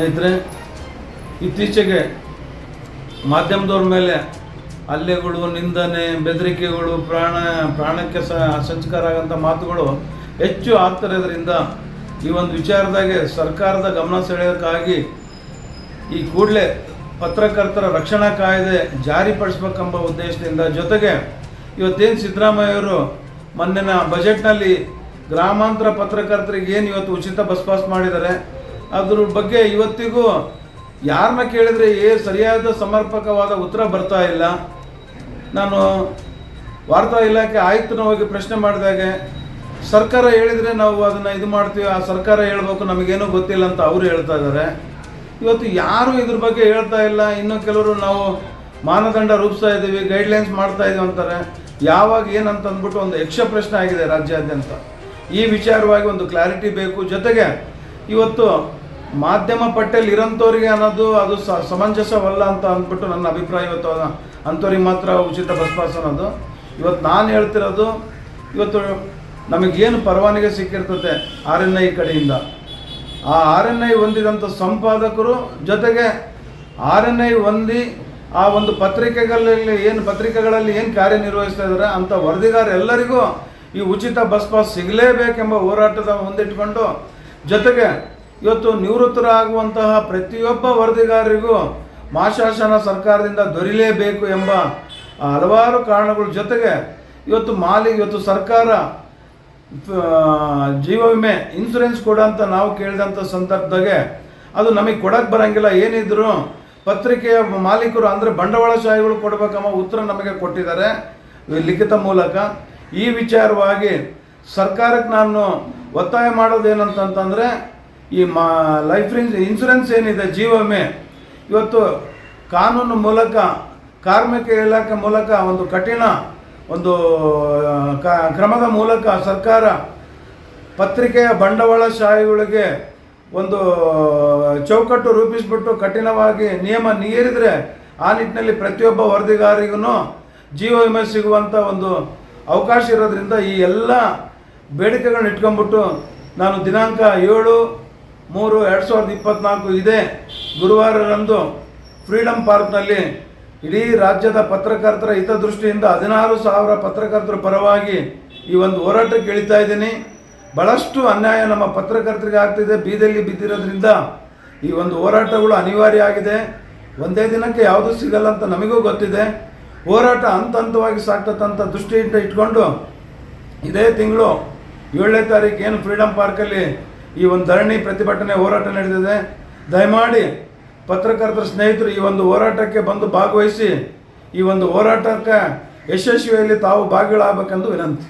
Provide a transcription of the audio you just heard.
ಸ್ನೇಹಿತರೆ, ಇತ್ತೀಚೆಗೆ ಮಾಧ್ಯಮದವ್ರ ಮೇಲೆ ಹಲ್ಲೆಗಳು, ನಿಂದನೆ, ಬೆದರಿಕೆಗಳು, ಪ್ರಾಣ, ಪ್ರಾಣಕ್ಕೆ ಸಹ ಸಂಚಕಾರ ಆಗೋಂಥ ಮಾತುಗಳು ಹೆಚ್ಚು ಆಗ್ತಿರೋದ್ರಿಂದ ಈ ಒಂದು ವಿಚಾರದಾಗೆ ಸರ್ಕಾರದ ಗಮನ ಸೆಳೆಯೋಕ್ಕಾಗಿ ಈ ಕೂಡಲೇ ಪತ್ರಕರ್ತರ ರಕ್ಷಣಾ ಕಾಯ್ದೆ ಜಾರಿಪಡಿಸ್ಬೇಕೆಂಬ ಉದ್ದೇಶದಿಂದ ಜೊತೆಗೆ ಇವತ್ತೇನು ಸಿದ್ದರಾಮಯ್ಯವರು ಮೊನ್ನೆನ ಬಜೆಟ್ನಲ್ಲಿ ಗ್ರಾಮಾಂತರ ಪತ್ರಕರ್ತರಿಗೆ ಏನು ಇವತ್ತು ಉಚಿತ ಬಸ್ ಪಾಸ್ ಮಾಡಿದ್ದಾರೆ ಅದ್ರ ಬಗ್ಗೆ ಇವತ್ತಿಗೂ ಯಾರನ್ನ ಕೇಳಿದರೆ ಏ ಸರಿಯಾದ ಸಮರ್ಪಕವಾದ ಉತ್ತರ ಬರ್ತಾ ಇಲ್ಲ. ನಾನು ವಾರ್ತಾ ಇಲಾಖೆ ಆಯುಕ್ತನ ಹೋಗಿ ಪ್ರಶ್ನೆ ಮಾಡಿದಾಗೆ, ಸರ್ಕಾರ ಹೇಳಿದರೆ ನಾವು ಅದನ್ನು ಇದು ಮಾಡ್ತೀವಿ, ಆ ಸರ್ಕಾರ ಹೇಳ್ಬೇಕು, ನಮಗೇನೂ ಗೊತ್ತಿಲ್ಲ ಅಂತ ಅವರು ಹೇಳ್ತಾ ಇದ್ದಾರೆ. ಇವತ್ತು ಯಾರು ಇದ್ರ ಬಗ್ಗೆ ಹೇಳ್ತಾ ಇಲ್ಲ, ಇನ್ನು ಕೆಲವರು ನಾವು ಮಾನದಂಡ ರೂಪಿಸ್ತಾ ಇದ್ದೀವಿ ಗೈಡ್ಲೈನ್ಸ್ ಮಾಡ್ತಾ ಇದ್ದೀವಿ ಅಂತಾರೆ. ಯಾವಾಗ ಏನಂತ ಅಂದ್ಬಿಟ್ಟು ಒಂದು ಯಕ್ಷ ಪ್ರಶ್ನೆ ಆಗಿದೆ ರಾಜ್ಯಾದ್ಯಂತ. ಈ ವಿಚಾರವಾಗಿ ಒಂದು ಕ್ಲಾರಿಟಿ ಬೇಕು. ಜೊತೆಗೆ ಇವತ್ತು ಮಾಧ್ಯಮ ಪಟ್ಟೆಯಲ್ಲಿ ಇರೋಂಥವ್ರಿಗೆ ಅನ್ನೋದು ಅದು ಸಮಂಜಸವಲ್ಲ ಅಂತ ಅಂದ್ಬಿಟ್ಟು ನನ್ನ ಅಭಿಪ್ರಾಯ ಇವತ್ತು ಅಂಥವ್ರಿಗೆ ಮಾತ್ರ ಉಚಿತ ಬಸ್ ಪಾಸ್ ಅನ್ನೋದು. ಇವತ್ತು ನಾನು ಹೇಳ್ತಿರೋದು, ಇವತ್ತು ನಮಗೇನು ಪರವಾನಗಿ ಸಿಕ್ಕಿರ್ತದೆ ಆರ್ ಎನ್ ಐ ಕಡೆಯಿಂದ. ಆ ಆರ್ ಎನ್ ಐ ಹೊಂದಿದಂಥ ಸಂಪಾದಕರು ಜೊತೆಗೆ ಆರ್ ಎನ್ ಐ ಹೊಂದಿ ಆ ಒಂದು ಪತ್ರಿಕೆಗಳಲ್ಲಿ ಏನು ಪತ್ರಿಕೆಗಳಲ್ಲಿ ಏನು ಕಾರ್ಯನಿರ್ವಹಿಸ್ತಾ ಇದ್ದಾರೆ ಅಂಥ ವರದಿಗಾರೆಲ್ಲರಿಗೂ ಈ ಉಚಿತ ಬಸ್ ಪಾಸ್ ಸಿಗಲೇಬೇಕೆಂಬ ಹೋರಾಟದ ಮುಂದಿಟ್ಕೊಂಡು ಜೊತೆಗೆ ಇವತ್ತು ನಿವೃತ್ತರಾಗುವಂತಹ ಪ್ರತಿಯೊಬ್ಬ ವರದಿಗಾರರಿಗೂ ಮಾಶಾಸನ ಸರ್ಕಾರದಿಂದ ದೊರೆಯಲೇಬೇಕು ಎಂಬ ಹಲವಾರು ಕಾರಣಗಳ ಜೊತೆಗೆ ಇವತ್ತು ಮಾಲಿ, ಇವತ್ತು ಸರ್ಕಾರ ಜೀವ ವಿಮೆ ಇನ್ಸೂರೆನ್ಸ್ ಕೊಡ ಅಂತ ನಾವು ಕೇಳಿದಂಥ ಸಂದರ್ಭದಾಗೆ ಅದು ನಮಗೆ ಕೊಡಕ್ಕೆ ಬರಂಗಿಲ್ಲ. ಏನಿದ್ರು ಪತ್ರಿಕೆಯ ಮಾಲೀಕರು ಅಂದರೆ ಬಂಡವಾಳಶಾಹಿಗಳು ಕೊಡಬೇಕಮ್ಮ ಉತ್ತರ ನಮಗೆ ಕೊಟ್ಟಿದ್ದಾರೆ. ಲಿಖಿತ ಮೂಲಕ ಈ ವಿಚಾರವಾಗಿ ಸರ್ಕಾರಕ್ಕೆ ನಾನು ಒತ್ತಾಯ ಮಾಡೋದೇನಂತಂತಂದರೆ ಈ ಮಾ ಲೈಫ್ ಇನ್ಸೂರೆನ್ಸ್ ಏನಿದೆ ಜೀವ ವಿಮೆ ಇವತ್ತು ಕಾನೂನು ಮೂಲಕ, ಕಾರ್ಮಿಕ ಇಲಾಖೆ ಮೂಲಕ ಒಂದು ಕಠಿಣ ಒಂದು ಕ್ರಮದ ಮೂಲಕ ಸರ್ಕಾರ ಪತ್ರಿಕೆಯ ಬಂಡವಾಳಶಾಹಿಗಳಿಗೆ ಒಂದು, ಚೌಕಟ್ಟು ರೂಪಿಸಿಬಿಟ್ಟು ಕಠಿಣವಾಗಿ ನಿಯಮ ನೀರಿದರೆ ಆ ನಿಟ್ಟಿನಲ್ಲಿ ಪ್ರತಿಯೊಬ್ಬ ವರದಿಗಾರಿಗೂ ಜೀವ ವಿಮೆ ಸಿಗುವಂಥ ಒಂದು ಅವಕಾಶ ಇರೋದ್ರಿಂದ ಈ ಎಲ್ಲ ಬೇಡಿಕೆಗಳನ್ನ ಇಟ್ಕೊಂಡ್ಬಿಟ್ಟು ನಾನು ದಿನಾಂಕ ಏಳು ಮೂರು ಎರಡು ಸಾವಿರದ ಇಪ್ಪತ್ನಾಲ್ಕು ಇದೇ. ಗುರುವಾರರಂದು ಫ್ರೀಡಮ್ ಪಾರ್ಕ್ನಲ್ಲಿ ಇಡೀ ರಾಜ್ಯದ ಪತ್ರಕರ್ತರ ಹಿತದೃಷ್ಟಿಯಿಂದ ಹದಿನಾರು ಸಾವಿರ ಪತ್ರಕರ್ತರ ಪರವಾಗಿ ಈ ಒಂದು ಹೋರಾಟಕ್ಕೆ ಇಳಿತಾ ಇದ್ದೀನಿ. ಭಾಳಷ್ಟು ಅನ್ಯಾಯ ನಮ್ಮ ಪತ್ರಕರ್ತರಿಗೆ ಆಗ್ತಿದೆ. ಬೀದಿಯಲ್ಲಿ ಬಿದ್ದಿರೋದ್ರಿಂದ ಈ ಒಂದು ಹೋರಾಟಗಳು ಅನಿವಾರ್ಯ ಆಗಿದೆ. ಒಂದೇ ದಿನಕ್ಕೆ ಯಾವುದೂ ಸಿಗಲ್ಲ ಅಂತ ನಮಗೂ ಗೊತ್ತಿದೆ. ಹೋರಾಟ ಹಂತ ಹಂತವಾಗಿ ಸಾಕ್ತಕ್ಕಂಥ ದೃಷ್ಟಿಯಿಂದ ಇಟ್ಕೊಂಡು ಇದೇ ತಿಂಗಳು ಏಳನೇ ತಾರೀಕು ಏನು ಫ್ರೀಡಮ್ ಪಾರ್ಕಲ್ಲಿ ಈ ಒಂದು ಧರಣಿ ಪ್ರತಿಭಟನೆ ಹೋರಾಟ ನಡೆದಿದೆ. ದಯಮಾಡಿ ಪತ್ರಕರ್ತರ ಸ್ನೇಹಿತರು ಈ ಒಂದು ಹೋರಾಟಕ್ಕೆ ಬಂದು ಭಾಗವಹಿಸಿ, ಈ ಒಂದು ಹೋರಾಟಕ್ಕೆ ಯಶಸ್ವಿಯಲ್ಲಿ ತಾವು ಭಾಗಿಗಳಾಗಬೇಕೆಂದು ವಿನಂತಿ.